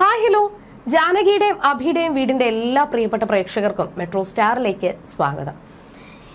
Hi hello ജാനകിയുടെയും അഭിയുടെയും വീടിന്റെ എല്ലാ പ്രിയപ്പെട്ട പ്രേക്ഷകർക്കും മെട്രോ സ്റ്റാറിലേക്ക് സ്വാഗതം.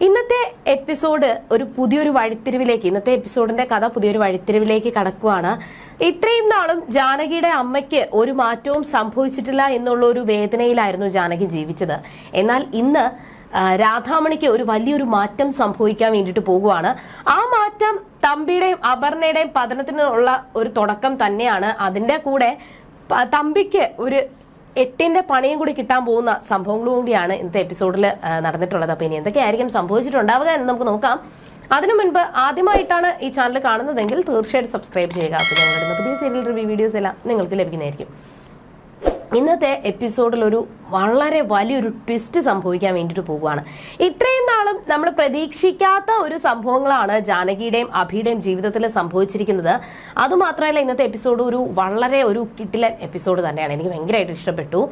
ഇന്നത്തെ എപ്പിസോഡ് ഒരു പുതിയൊരു വഴിത്തിരിവിലേക്ക് ഇന്നത്തെ എപ്പിസോഡിന്റെ കഥ പുതിയൊരു വഴിത്തിരിവിലേക്ക് കടക്കുവാണ്. ഇത്രയും നാളും ജാനകിയുടെ അമ്മയ്ക്ക് ഒരു മാറ്റവും സംഭവിച്ചിട്ടില്ല എന്നുള്ള ഒരു വേദനയിലായിരുന്നു ജാനകി ജീവിച്ചത്. എന്നാൽ ഇന്ന് രാധാമണിക്ക് ഒരു വലിയൊരു മാറ്റം സംഭവിക്കാൻ വേണ്ടിയിട്ട് പോകുവാണ്. ആ മാറ്റം തമ്പിയുടെയും അപർണയുടെയും പതനത്തിനുള്ള ഒരു തുടക്കം തന്നെയാണ്. അതിന്റെ കൂടെ തമ്പിക്ക് ഒരു എട്ടിന്റെ പണിയും കൂടി കിട്ടാൻ പോകുന്ന സംഭവങ്ങളും കൂടിയാണ് ഇന്നത്തെ എപ്പിസോഡിൽ നടന്നിട്ടുള്ളത്. അപ്പൊ ഇനി എന്തൊക്കെയായിരിക്കും സംഭവിച്ചിട്ടുണ്ടാവുക എന്ന് നമുക്ക് നോക്കാം. അതിനു മുൻപ് ആദ്യമായിട്ടാണ് ഈ ചാനൽ കാണുന്നതെങ്കിൽ തീർച്ചയായിട്ടും സബ്സ്ക്രൈബ് ചെയ്യുക. അപ്പോൾ ഞങ്ങളുടെ പുതിയ സീരിയൽ റിവ്യൂ വീഡിയോസ് എല്ലാം നിങ്ങൾക്ക് ലഭിക്കുന്നതായിരിക്കും. ഇന്നത്തെ എപ്പിസോഡിൽ ഒരു വളരെ വലിയൊരു ട്വിസ്റ്റ് സംഭവിക്കാൻ വേണ്ടിയിട്ട് പോവുകയാണ്. ഇത്രയും നാളും നമ്മൾ പ്രതീക്ഷിക്കാത്ത ഒരു സംഭവങ്ങളാണ് ജാനകിയുടെയും അഭിയുടെയും ജീവിതത്തിൽ സംഭവിച്ചിരിക്കുന്നത്. അതുമാത്രമല്ല ഇന്നത്തെ എപ്പിസോഡ് ഒരു വളരെ ഒരു കിട്ടിലൻ എപ്പിസോഡ് തന്നെയാണ്. എനിക്ക് ഭയങ്കരമായിട്ട് ഇഷ്ടപ്പെട്ടു.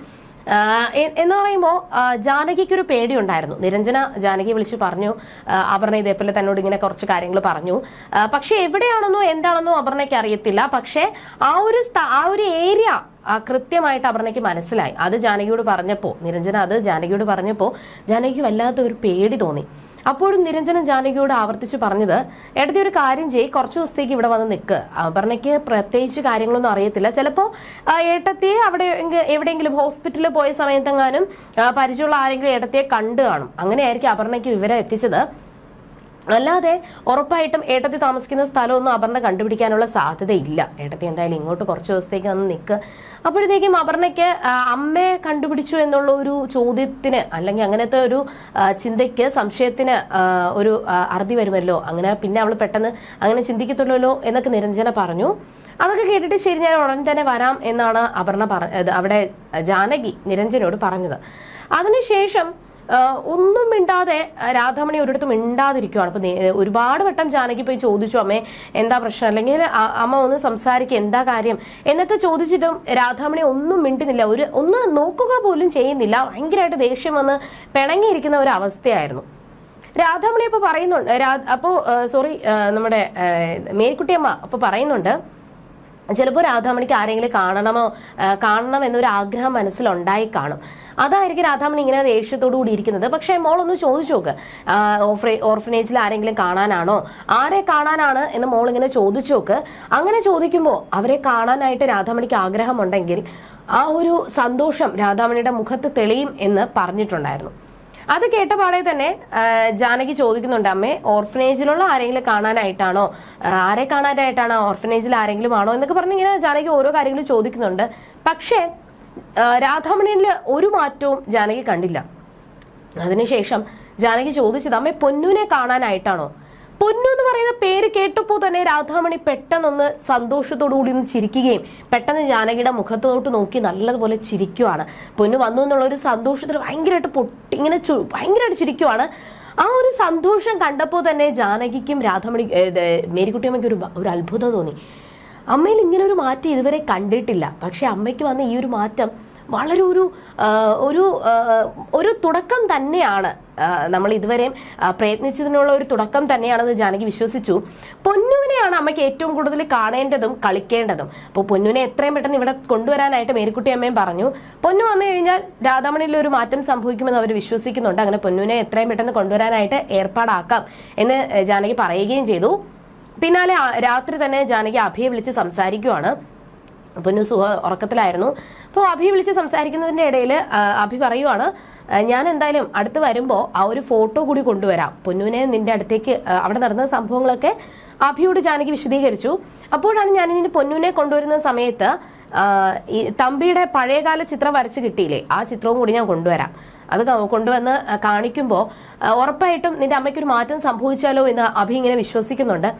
എന്ന് പറയുമ്പോൾ ജാനകിക്ക് ഒരു പേടിയുണ്ടായിരുന്നു. നിരഞ്ജന ജാനകി വിളിച്ച് പറഞ്ഞു അപർണ ഇതേപോലെ തന്നോട് ഇങ്ങനെ കുറച്ച് കാര്യങ്ങൾ പറഞ്ഞു. പക്ഷെ എവിടെയാണെന്നോ എന്താണെന്നോ അപർണയ്ക്ക് അറിയത്തില്ല. പക്ഷെ ആ ഒരു ആ ഒരു ഏരിയ കൃത്യമായിട്ട് അപർണയ്ക്ക് മനസ്സിലായി. അത് ജാനകിയോട് പറഞ്ഞപ്പോൾ നിരഞ്ജന അത് ജാനകിയോട് പറഞ്ഞപ്പോൾ ജാനകിക്ക് വല്ലാത്ത ഒരു പേടി തോന്നി. അപ്പോഴും നിരഞ്ജനൻ ജാനകിയോട് ആവർത്തിച്ച് പറഞ്ഞത് എടതി ഒരു കാര്യം ചെയ്യ് കുറച്ച് ദിവസത്തേക്ക് ഇവിടെ വന്ന് നിൽക്ക് അപർണയ്ക്ക് പ്രത്യേകിച്ച് കാര്യങ്ങളൊന്നും അറിയത്തില്ല. ചിലപ്പോൾ ഏട്ടത്തിയെ അവിടെ എവിടെയെങ്കിലും ഹോസ്പിറ്റലിൽ പോയ സമയത്തെങ്ങാനും പരിചയമുള്ള ആരെങ്കിലും ഏട്ടത്തിയെ കണ്ടു കാണും. അങ്ങനെയായിരിക്കും അപർണയ്ക്ക് വിവരം എത്തിച്ചത്. അല്ലാതെ ഉറപ്പായിട്ടും ഏട്ടത്തി താമസിക്കുന്ന സ്ഥലമൊന്നും അപർണ കണ്ടുപിടിക്കാനുള്ള സാധ്യതയില്ല. ഏട്ടത്തി എന്തായാലും ഇങ്ങോട്ട് കുറച്ച് ദിവസത്തേക്ക് വന്ന് നിൽക്ക് അപ്പോഴത്തേക്കും അപർണയ്ക്ക് അമ്മയെ കണ്ടുപിടിച്ചു എന്നുള്ള ഒരു ചോദ്യത്തിന് അല്ലെങ്കിൽ അങ്ങനത്തെ ഒരു ചിന്തയ്ക്ക് സംശയത്തിന് ഒരു അറുതി വരുമല്ലോ. അങ്ങനെ പിന്നെ അവൾ പെട്ടെന്ന് അങ്ങനെ ചിന്തിക്കത്തുള്ളല്ലോ എന്നൊക്കെ നിരഞ്ജന പറഞ്ഞു. അതൊക്കെ കേട്ടിട്ട് ശരി ഞാൻ ഉടൻ തന്നെ വരാം എന്നാണ് അപർണ പറ അവിടെ ജാനകി നിരഞ്ജനോട് പറഞ്ഞത്. അതിനുശേഷം ഒന്നും മിണ്ടാതെ രാധാമണി ഒരിടത്തും മിണ്ടാതിരിക്കുവാണ്. അപ്പൊ ഒരുപാട് വട്ടം ജാനകി പോയി ചോദിച്ചു അമ്മേ എന്താ പ്രശ്നം? അല്ലെങ്കിൽ അമ്മ ഒന്ന് സംസാരിക്കുക എന്താ കാര്യം? എന്നൊക്കെ ചോദിച്ചിട്ടും രാധാമണി ഒന്നും മിണ്ടുന്നില്ല. ഒരു ഒന്ന് നോക്കുക പോലും ചെയ്യുന്നില്ല. ഭയങ്കരമായിട്ട് ദേഷ്യം വന്ന് പിണങ്ങിയിരിക്കുന്ന ഒരു അവസ്ഥയായിരുന്നു. രാധാമണി അപ്പൊ പറയുന്നുണ്ട് അപ്പോ സോറി നമ്മുടെ മേരിക്കുട്ടിയമ്മ അപ്പൊ പറയുന്നുണ്ട് ചിലപ്പോൾ രാധാമണിക്ക് ആരെങ്കിലും കാണണമോ കാണണം എന്നൊരു ആഗ്രഹം മനസ്സിലുണ്ടായി കാണും. അതായിരിക്കും രാധാമണി ഇങ്ങനെ ദേഷ്യത്തോടു കൂടി ഇരിക്കുന്നത്. പക്ഷേ മോളൊന്ന് ചോദിച്ചു നോക്ക്. ഓർഫനേജിൽ ആരെങ്കിലും കാണാനാണോ? ആരെ കാണാനാണ് എന്ന് മോൾ ഇങ്ങനെ ചോദിച്ചു നോക്ക്. അങ്ങനെ ചോദിക്കുമ്പോൾ അവരെ കാണാനായിട്ട് രാധാമണിക്ക് ആഗ്രഹമുണ്ടെങ്കിൽ ആ ഒരു സന്തോഷം രാധാമണിയുടെ മുഖത്ത് തെളിയും എന്ന് പറഞ്ഞിട്ടുണ്ടായിരുന്നു. അത് കേട്ട പാടെ തന്നെ ജാനകി ചോദിക്കുന്നുണ്ട് അമ്മേ ഓർഫനേജിലുള്ള ആരെങ്കിലും കാണാനായിട്ടാണോ? ആരെ കാണാനായിട്ടാണോ ഓർഫനേജിൽ ആരെങ്കിലും ആണോ? എന്നൊക്കെ പറഞ്ഞ് ഇങ്ങനെ ജാനകി ഓരോ കാര്യങ്ങളും ചോദിക്കുന്നുണ്ട്. പക്ഷേ രാധാമണിയിൽ ഒരു മാറ്റവും ജാനകി കണ്ടില്ല. അതിനുശേഷം ജാനകി ചോദിച്ചത് അമ്മേ പൊന്നുവിനെ കാണാനായിട്ടാണോ? പൊന്നു എന്ന് പറയുന്ന പേര് കേട്ടപ്പോൾ തന്നെ രാധാമണി പെട്ടെന്നൊന്ന് സന്തോഷത്തോടുകൂടി ഒന്ന് ചിരിക്കുകയും പെട്ടെന്ന് ജാനകിയുടെ മുഖത്തോട്ട് നോക്കി നല്ലതുപോലെ ചിരിക്കുവാണ്. പൊന്നു വന്നു എന്നുള്ള ഒരു സന്തോഷത്തിൽ ഭയങ്കരമായിട്ട് പൊട്ടി ഇങ്ങനെ ഭയങ്കരമായിട്ട് ചിരിക്കുവാണ്. ആ ഒരു സന്തോഷം കണ്ടപ്പോൾ തന്നെ ജാനകിക്കും രാധാമണി മേരിക്കുട്ടിയമ്മയ്ക്ക് ഒരു ഒരു അത്ഭുതം തോന്നി. അമ്മയിൽ ഇങ്ങനെ ഒരു മാറ്റം ഇതുവരെ കണ്ടിട്ടില്ല. പക്ഷെ അമ്മയ്ക്ക് വന്ന ഈ ഒരു മാറ്റം വളരെ ഒരു ഒരു തുടക്കം തന്നെയാണ്. നമ്മൾ ഇതുവരെയും പ്രയത്നിച്ചതിനുള്ള ഒരു തുടക്കം തന്നെയാണെന്ന് ജാനകി വിശ്വസിച്ചു. പൊന്നുവിനെയാണ് അമ്മയ്ക്ക് ഏറ്റവും കൂടുതൽ കാണേണ്ടതും കളിക്കേണ്ടതും. അപ്പോൾ പൊന്നുവിനെ എത്രയും പെട്ടെന്ന് ഇവിടെ കൊണ്ടുവരാനായിട്ട് മേരിക്കുട്ടി അമ്മയും പറഞ്ഞു. പൊന്നു വന്നു കഴിഞ്ഞാൽ രാധാമണിയിൽ ഒരു മാറ്റം സംഭവിക്കുമെന്ന് അവർ വിശ്വസിക്കുന്നുണ്ട്. അങ്ങനെ പൊന്നുവിനെ എത്രയും പെട്ടെന്ന് കൊണ്ടുവരാനായിട്ട് ഏർപ്പാടാക്കാം എന്ന് ജാനകി പറയുകയും ചെയ്തു. പിന്നാലെ രാത്രി തന്നെ ജാനകി അഭിയെ വിളിച്ച് സംസാരിക്കുവാണ്. പൊന്നു സുഹ ഉറക്കത്തിലായിരുന്നു. അപ്പോൾ അഭി വിളിച്ച് സംസാരിക്കുന്നതിന്റെ ഇടയിൽ അഭി പറയുവാണ് ഞാൻ എന്തായാലും അടുത്ത് വരുമ്പോൾ ആ ഒരു ഫോട്ടോ കൂടി കൊണ്ടുവരാം. പൊന്നുവിനെ നിന്റെ അടുത്തേക്ക് അവിടെ നടന്ന സംഭവങ്ങളൊക്കെ അഭിയോട് ജാനകി വിശദീകരിച്ചു. അപ്പോഴാണ് ഞാൻ ഇനി പൊന്നുവിനെ കൊണ്ടുവരുന്ന സമയത്ത് ഈ തമ്പിയുടെ പഴയകാല ചിത്രം വരച്ച് കിട്ടിയില്ലേ? ആ ചിത്രവും കൂടി ഞാൻ കൊണ്ടുവരാം. അത് കൊണ്ടുവന്ന് കാണിക്കുമ്പോൾ ഉറപ്പായിട്ടും നിന്റെ അമ്മയ്ക്കൊരു മാറ്റം സംഭവിച്ചാലോ എന്ന് അഭി ഇങ്ങനെ വിശ്വസിക്കുന്നുണ്ട്.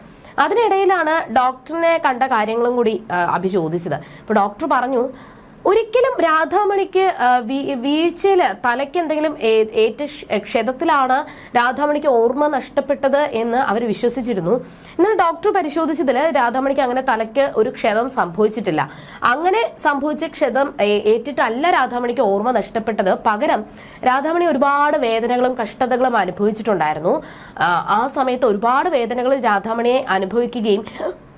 അതിനിടയിലാണ് ഡോക്ടറിനെ കണ്ട കാര്യങ്ങളും കൂടി അഭി ചോദിച്ചത്. ഡോക്ടർ പറഞ്ഞു ഒരിക്കലും രാധാമണിക്ക് വീഴ്ചയിൽ തലയ്ക്ക് എന്തെങ്കിലും ഏറ്റ ക്ഷതത്തിലാണ് രാധാമണിക്ക് ഓർമ്മ നഷ്ടപ്പെട്ടത് എന്ന് അവർ വിശ്വസിച്ചിരുന്നു. എന്നാൽ ഡോക്ടർ പരിശോധിച്ചതിൽ രാധാമണിക്ക് അങ്ങനെ തലയ്ക്ക് ഒരു ക്ഷതം സംഭവിച്ചിട്ടില്ല. അങ്ങനെ സംഭവിച്ച ക്ഷതം ഏറ്റിട്ടല്ല രാധാമണിക്ക് ഓർമ്മ നഷ്ടപ്പെട്ടത്. പകരം രാധാമണി ഒരുപാട് വേദനകളും കഷ്ടതകളും അനുഭവിച്ചിട്ടുണ്ടായിരുന്നു. ആ സമയത്ത് ഒരുപാട് വേദനകൾ രാധാമണിയെ അനുഭവിക്കുകയും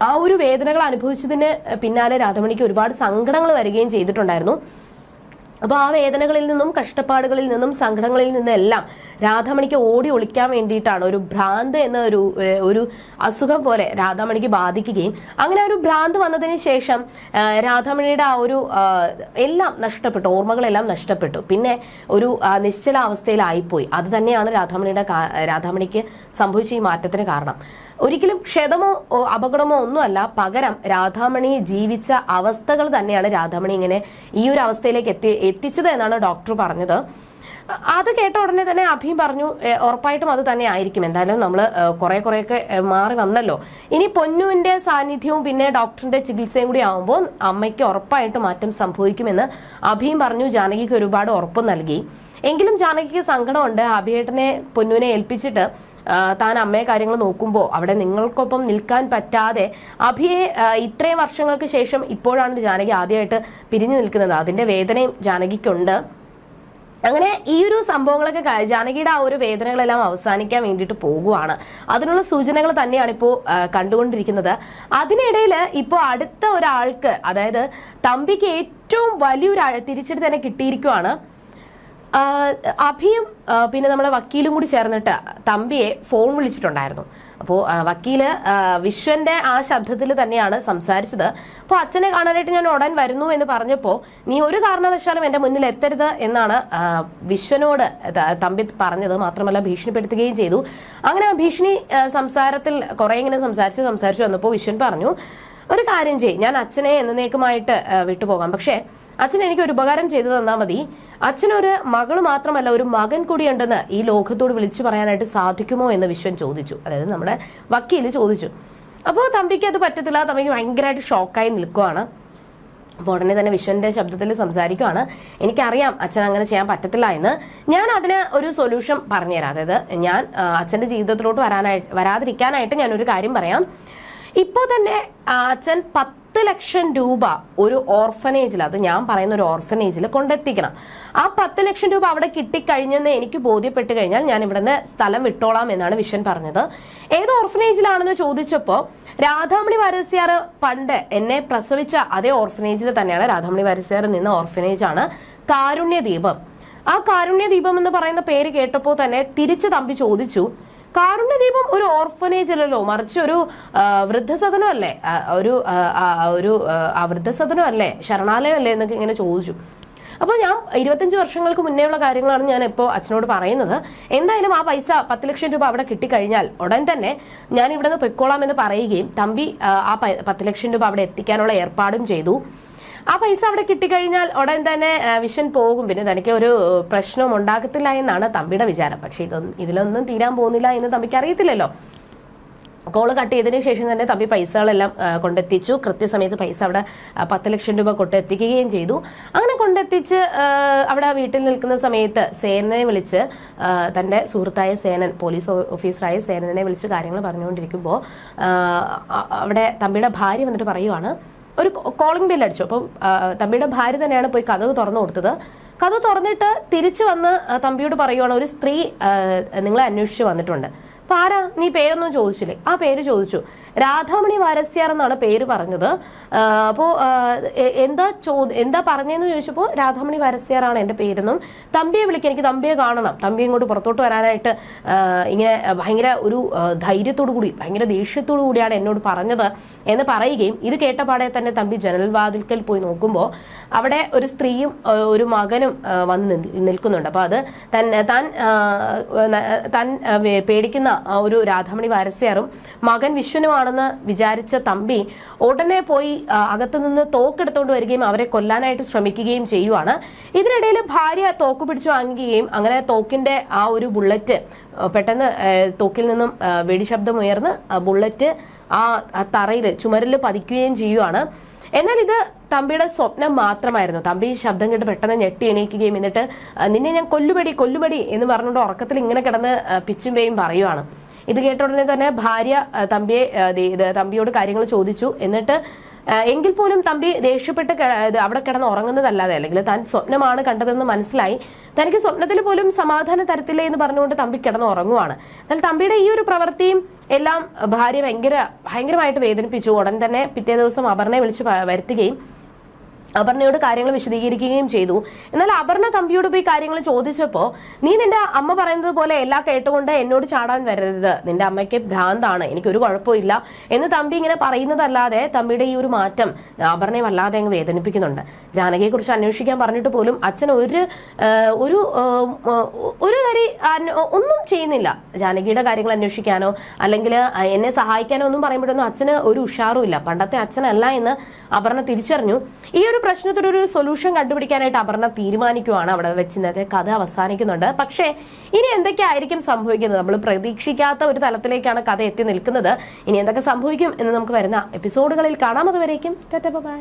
ആ ഒരു വേദനകൾ അനുഭവിച്ചതിന് പിന്നാലെ രാധമണിക്ക് ഒരുപാട് സങ്കടങ്ങൾ വരികയും ചെയ്തിട്ടുണ്ടായിരുന്നു. അപ്പോൾ ആ വേദനകളിൽ നിന്നും കഷ്ടപ്പാടുകളിൽ നിന്നും സങ്കടങ്ങളിൽ എല്ലാം രാധാമണിക്ക് ഓടി ഒളിക്കാൻ വേണ്ടിയിട്ടാണ് ഒരു ഭ്രാന്ത് എന്ന ഒരു ഒരു അസുഖം പോലെ രാധാമണിക്ക് ബാധിക്കുകയും അങ്ങനെ ഒരു ഭ്രാന്ത് വന്നതിന് ശേഷം രാധാമണിയുടെ ആ ഒരു എല്ലാം നഷ്ടപ്പെട്ടു ഓർമ്മകളെല്ലാം നഷ്ടപ്പെട്ടു. പിന്നെ ഒരു നിശ്ചല നിശ്ചലാവസ്ഥയിലായിപ്പോയി. അത് തന്നെയാണ് രാധാമണിയുടെ രാധാമണിക്ക് സംഭവിച്ച ഈ മാറ്റത്തിന് കാരണം. ഒരിക്കലും ക്ഷതമോ അപകടമോ ഒന്നുമല്ല. പകരം രാധാമണി ജീവിച്ച അവസ്ഥകൾ തന്നെയാണ് രാധാമണി ഇങ്ങനെ ഈ ഒരു അവസ്ഥയിലേക്ക് എത്തി എത്തിച്ചത് എന്നാണ് ഡോക്ടർ പറഞ്ഞത്. അത് കേട്ട ഉടനെ തന്നെ അഭി പറഞ്ഞു ഉറപ്പായിട്ടും അത് തന്നെ ആയിരിക്കും. എന്തായാലും നമ്മൾ കുറെ കുറെയൊക്കെ മാറി വന്നല്ലോ. ഇനി പൊന്നുവിന്റെ സാന്നിധ്യവും പിന്നെ ഡോക്ടറിന്റെ ചികിത്സയും കൂടി ആവുമ്പോൾ അമ്മയ്ക്ക് ഉറപ്പായിട്ട് മാറ്റം സംഭവിക്കുമെന്ന് അഭിയും പറഞ്ഞു. ജാനകിക്ക് ഒരുപാട് ഉറപ്പ് നൽകി. എങ്കിലും ജാനകിക്ക് സങ്കടമുണ്ട്. അഭിയേട്ടനെ പൊന്നുവിനെ ഏൽപ്പിച്ചിട്ട് താൻ അമ്മയെ കാര്യങ്ങൾ നോക്കുമ്പോൾ അവിടെ നിങ്ങൾക്കൊപ്പം നിൽക്കാൻ പറ്റാതെ അഭിയെ ഇത്രയും വർഷങ്ങൾക്ക് ശേഷം ഇപ്പോഴാണ് ജാനകി ആദ്യമായിട്ട് പിരിഞ്ഞു നിൽക്കുന്നത്. അതിന്റെ വേദനയും ജാനകിക്കുണ്ട്. അങ്ങനെ ഈ ഒരു സംഭവങ്ങളൊക്കെ ജാനകിയുടെ ആ ഒരു വേദനകളെല്ലാം അവസാനിക്കാൻ വേണ്ടിയിട്ട് പോകുവാണ്. അതിനുള്ള സൂചനകൾ തന്നെയാണ് ഇപ്പോൾ കണ്ടുകൊണ്ടിരിക്കുന്നത്. അതിനിടയിൽ ഇപ്പോൾ അടുത്ത ഒരാൾക്ക് അതായത് തമ്പിക്ക് ഏറ്റവും വലിയൊരു തിരിച്ചടി തന്നെ കിട്ടിയിരിക്കുവാണ്. അഭിയും പിന്നെ നമ്മുടെ വക്കീലും കൂടി ചേർന്നിട്ട് തമ്പിയെ ഫോൺ വിളിച്ചിട്ടുണ്ടായിരുന്നു. അപ്പോൾ വക്കീൽ വിശ്വന്റെ ആ ശബ്ദത്തിൽ തന്നെയാണ് സംസാരിച്ചത്. അപ്പോൾ അച്ഛനെ കാണാനായിട്ട് ഞാൻ ഉടൻ വരുന്നു എന്ന് പറഞ്ഞപ്പോൾ നീ ഒരു കാരണവശാലും എന്റെ മുന്നിൽ എത്തരുത് എന്നാണ് വിശ്വനോട് തമ്പി പറഞ്ഞത്. മാത്രമല്ല ഭീഷണിപ്പെടുത്തുകയും ചെയ്തു. അങ്ങനെ ഭീഷണി സംസാരത്തിൽ കുറേ ഇങ്ങനെ സംസാരിച്ച് സംസാരിച്ച് വന്നപ്പോൾ വിശ്വൻ പറഞ്ഞു ഒരു കാര്യം ചെയ്യും. ഞാൻ അച്ഛനെ എന്നേക്കുമായിട്ട് വിട്ടുപോകാം. പക്ഷേ അച്ഛൻ എനിക്ക് ഒരു ഉപകാരം ചെയ്തു തന്നാൽ മതി. അച്ഛനൊരു മകൾ മാത്രമല്ല ഒരു മകൻ കൂടിയുണ്ടെന്ന് ഈ ലോകത്തോട് വിളിച്ചു പറയാനായിട്ട് സാധിക്കുമോ എന്ന് വിശ്വൻ ചോദിച്ചു. അതായത് നമ്മുടെ വക്കീൽ ചോദിച്ചു. അപ്പോൾ തമ്പിക്ക് അത് പറ്റത്തില്ല. തമ്പിക്ക് ഭയങ്കരമായിട്ട് ഷോക്കായി നിൽക്കുവാണ്. അപ്പോൾ ഉടനെ തന്നെ വിശ്വന്റെ ശബ്ദത്തിൽ സംസാരിക്കുവാണ്. എനിക്കറിയാം അച്ഛൻ അങ്ങനെ ചെയ്യാൻ പറ്റത്തില്ല എന്ന്. ഞാൻ അതിന് ഒരു സൊല്യൂഷൻ പറഞ്ഞുതരാം. അതായത് ഞാൻ അച്ഛന്റെ ജീവിതത്തിലോട്ട് വരാനായിട്ട് വരാതിരിക്കാനായിട്ട് ഞാനൊരു കാര്യം പറയാം. ഇപ്പോൾ തന്നെ അച്ഛൻ പത്ത് ലക്ഷം രൂപ ഒരു ഓർഫനേജിൽ അത് ഞാൻ പറയുന്ന ഒരു ഓർഫനേജിൽ കൊണ്ടെത്തിക്കണം. ആ പത്ത് ലക്ഷം രൂപ അവിടെ കിട്ടിക്കഴിഞ്ഞെന്ന് എനിക്ക് ബോധ്യപ്പെട്ട് കഴിഞ്ഞാൽ ഞാൻ ഇവിടുന്ന് സ്ഥലം വിട്ടോളാം എന്നാണ് വിഷൻ പറഞ്ഞത്. ഏത് ഓർഫനേജിലാണെന്ന് ചോദിച്ചപ്പോൾ രാധാമണി വാരസ്യാർ പണ്ട് എന്നെ പ്രസവിച്ച അതേ ഓർഫനേജിൽ തന്നെയാണ് രാധാമണി വാരസ്യാർ നിന്ന ഓർഫനേജാണ് കാരുണ്യദീപം. ആ കാരുണ്യദീപം എന്ന് പറയുന്ന പേര് കേട്ടപ്പോൾ തന്നെ തിരിച്ച് തമ്പി ചോദിച്ചു കാരുണ്യദീപം ഒരു ഓർഫനേജ് അല്ലല്ലോ. മറിച്ച് ഒരു വൃദ്ധസദനം അല്ലേ? ഒരു ഒരു വൃദ്ധസദനം അല്ലേ? ശരണാലയം അല്ലേ എന്നൊക്കെ ഇങ്ങനെ ചോദിച്ചു. അപ്പോൾ ഞാൻ ഇരുപത്തഞ്ച് വർഷങ്ങൾക്ക് മുന്നേ ഉള്ള കാര്യങ്ങളാണ് ഞാൻ ഇപ്പോൾ അച്ഛനോട് പറയുന്നത്. എന്തായാലും ആ പൈസ പത്ത് ലക്ഷം രൂപ അവിടെ കിട്ടിക്കഴിഞ്ഞാൽ ഉടൻ തന്നെ ഞാൻ ഇവിടെ നിന്ന് പൊയ്ക്കോളാം എന്ന് പറയുകയും തമ്പി ആ, പത്ത് ലക്ഷം രൂപ അവിടെ എത്തിക്കാനുള്ള ഏർപ്പാടും ചെയ്തു. ആ പൈസ അവിടെ കിട്ടിക്കഴിഞ്ഞാൽ ഉടൻ തന്നെ വിഷൻ പോകും. പിന്നെ തനിക്ക് ഒരു പ്രശ്നവും ഉണ്ടാകത്തില്ല എന്നാണ് തമ്പിയുടെ വിചാരം. പക്ഷെ ഇതൊന്നും ഇതിലൊന്നും തീരാൻ പോകുന്നില്ല എന്ന് തമ്പിക്ക് അറിയത്തില്ലല്ലോ. കോൾ കട്ട് ചെയ്തതിനു ശേഷം തന്നെ തമ്പി പൈസകളെല്ലാം കൊണ്ടെത്തിച്ചു. കൃത്യസമയത്ത് പൈസ അവിടെ പത്ത് ലക്ഷം രൂപ കൊണ്ടെത്തിക്കുകയും ചെയ്തു. അങ്ങനെ കൊണ്ടെത്തിച്ച് അവിടെ വീട്ടിൽ നിൽക്കുന്ന സമയത്ത് സേനനെ വിളിച്ച് തന്റെ സുഹൃത്തായ സേനൻ പോലീസ് ഓഫീസറായ സേനനെ വിളിച്ച് കാര്യങ്ങൾ പറഞ്ഞുകൊണ്ടിരിക്കുമ്പോൾ അവിടെ തമ്പിയുടെ ഭാര്യ വന്നിട്ട് പറയുവാണ് ഒരു കോളിംഗ് ബെല്ല് അടിച്ചു. അപ്പം തമ്പിയുടെ ഭാര്യ തന്നെയാണ് പോയി കഥ തുറന്നു കൊടുത്തത്. കഥ തുറന്നിട്ട് തിരിച്ചു വന്ന് തമ്പിയോട് പറയുവാണ് ഒരു സ്ത്രീ നിങ്ങളെ അന്വേഷിച്ച് വന്നിട്ടുണ്ട്. അപ്പൊ ആരാ? നീ പേരൊന്നും ചോദിച്ചില്ലേ? ആ പേര് ചോദിച്ചു. രാധാമണി വാരസ്യാർ എന്നാണ് പേര് പറഞ്ഞത്. അപ്പോൾ അപ്പോ എന്താ ചോദ്യം എന്താ പറഞ്ഞതെന്ന് ചോദിച്ചപ്പോൾ രാധാമണി വാരസ്യാറാണ് എന്റെ പേരെന്നും തമ്പിയെ വിളിക്കാൻ എനിക്ക് തമ്പിയെ കാണണം. തമ്പി ഇങ്ങോട്ട് പുറത്തോട്ട് വരാനായിട്ട് ഇങ്ങനെ ഭയങ്കര ഒരു ധൈര്യത്തോടു കൂടി ഭയങ്കര ദേഷ്യത്തോടു കൂടിയാണ് എന്നോട് പറഞ്ഞത് എന്ന് പറയുകയും ഇത് കേട്ടപാടെ തന്നെ തമ്പി ജനൽവാതിൽക്കൽ പോയി നോക്കുമ്പോൾ അവിടെ ഒരു സ്ത്രീയും ഒരു മകനും വന്ന് നിൽക്കുന്നുണ്ട്. അപ്പോൾ അത് തൻ താൻ താൻ പേടിക്കുന്ന ഒരു രാധാമണി വാരസ്യാറും മകൻ വിശ്വനുമാണെന്ന് വിചാരിച്ച തമ്പി ഉടനെ പോയി അകത്തുനിന്ന് അകത്ത് നിന്ന് തോക്കെടുത്തോണ്ട് വരികയും അവരെ കൊല്ലാനായിട്ട് ശ്രമിക്കുകയും ചെയ്യുവാണ്. ഇതിനിടയിൽ ഭാര്യ തോക്ക് പിടിച്ചു വാങ്ങുകയും അങ്ങനെ തോക്കിന്റെ ആ ഒരു ബുള്ളറ്റ് പെട്ടെന്ന് തോക്കിൽ നിന്നും ആ, വെടിശബ്ദം ഉയർന്ന് ബുള്ളറ്റ് ആ തറയിൽ ചുമരിൽ പതിക്കുകയും ചെയ്യുവാണ്. എന്നാൽ ഇത് തമ്പിയുടെ സ്വപ്നം മാത്രമായിരുന്നു. തമ്പി ശബ്ദം കേട്ട് പെട്ടെന്ന് ഞെട്ടി എണീക്കുകയും എന്നിട്ട് നിന്നെ ഞാൻ കൊല്ലുപടി കൊല്ലുപടി എന്ന് പറഞ്ഞുകൊണ്ട് ഉറക്കത്തിൽ ഇങ്ങനെ കിടന്ന് പിച്ചും പേയും പറയുവാണ്. ഇത് കേട്ട ഉടനെ തന്നെ ഭാര്യ തമ്പിയെ തമ്പിയോട് കാര്യങ്ങൾ ചോദിച്ചു. എന്നിട്ട് എങ്കിൽ പോലും തമ്പി ദേഷ്യപ്പെട്ട് അവിടെ കിടന്ന് ഉറങ്ങുന്നതല്ലാതെ അല്ലെങ്കിൽ താൻ സ്വപ്നമാണ് കണ്ടതെന്ന് മനസ്സിലായി. തനിക്ക് സ്വപ്നത്തിൽ പോലും സമാധാന തരത്തില്ല എന്ന് പറഞ്ഞുകൊണ്ട് തമ്പി കിടന്ന് ഉറങ്ങുവാണ്. എന്നാൽ തമ്പിയുടെ ഈ ഒരു പ്രവൃത്തിയും എല്ലാം ഭാര്യ ഭയങ്കര ഭയങ്കരമായിട്ട് വേദനിപ്പിച്ചു. ഉടൻ തന്നെ പിറ്റേ ദിവസം അപർണയെ വിളിച്ച് വരുത്തുകയും അപർണയോട് കാര്യങ്ങൾ വിശദീകരിക്കുകയും ചെയ്തു. എന്നാൽ അപർണ തമ്പിയോട് പോയി കാര്യങ്ങൾ ചോദിച്ചപ്പോ നീ നിന്റെ അമ്മ പറയുന്നത് പോലെ എല്ലാം കേട്ടുകൊണ്ട് എന്നോട് ചാടാൻ വരരുത്. നിന്റെ അമ്മയ്ക്ക് ഭ്രാന്താണ്. എനിക്കൊരു കുഴപ്പമില്ല. എന്ന് തമ്പി ഇങ്ങനെ പറയുന്നതല്ലാതെ തമ്പിയുടെ ഈ ഒരു മാറ്റം അപർണയെ വല്ലാതെ അങ്ങ് വേദനിപ്പിക്കുന്നുണ്ട്. ജാനകിയെ കുറിച്ച് അന്വേഷിക്കാൻ പറഞ്ഞിട്ട് പോലും അച്ഛൻ ഒരു ഒരു ഒരു തരി ഒന്നും ചെയ്യുന്നില്ല. ജാനകിയുടെ കാര്യങ്ങൾ അന്വേഷിക്കാനോ അല്ലെങ്കിൽ എന്നെ സഹായിക്കാനോ ഒന്നും പറയുമ്പോഴൊന്നും അച്ഛന് ഒരു ഉഷാറും ഇല്ല. പണ്ടത്തെ അച്ഛനല്ല എന്ന് അപർണ തിരിച്ചറിഞ്ഞു. ഈ ഒരു പ്രശ്നത്തിനൊരു സൊല്യൂഷൻ കണ്ടുപിടിക്കാനായിട്ട് അപർണ തീരുമാനിക്കുവാണ് അവിടെ വെച്ച് കഥ അവസാനിക്കുന്നുണ്ട്. പക്ഷേ ഇനി എന്തൊക്കെയായിരിക്കും സംഭവിക്കുന്നത്? നമ്മൾ പ്രതീക്ഷിക്കാത്ത ഒരു തലത്തിലേക്കാണ് കഥ എത്തി നിൽക്കുന്നത്. ഇനി എന്തൊക്കെ സംഭവിക്കും എന്ന് നമുക്ക് വരുന്ന എപ്പിസോഡുകളിൽ കാണാം. അതുവരേക്കും ബൈ.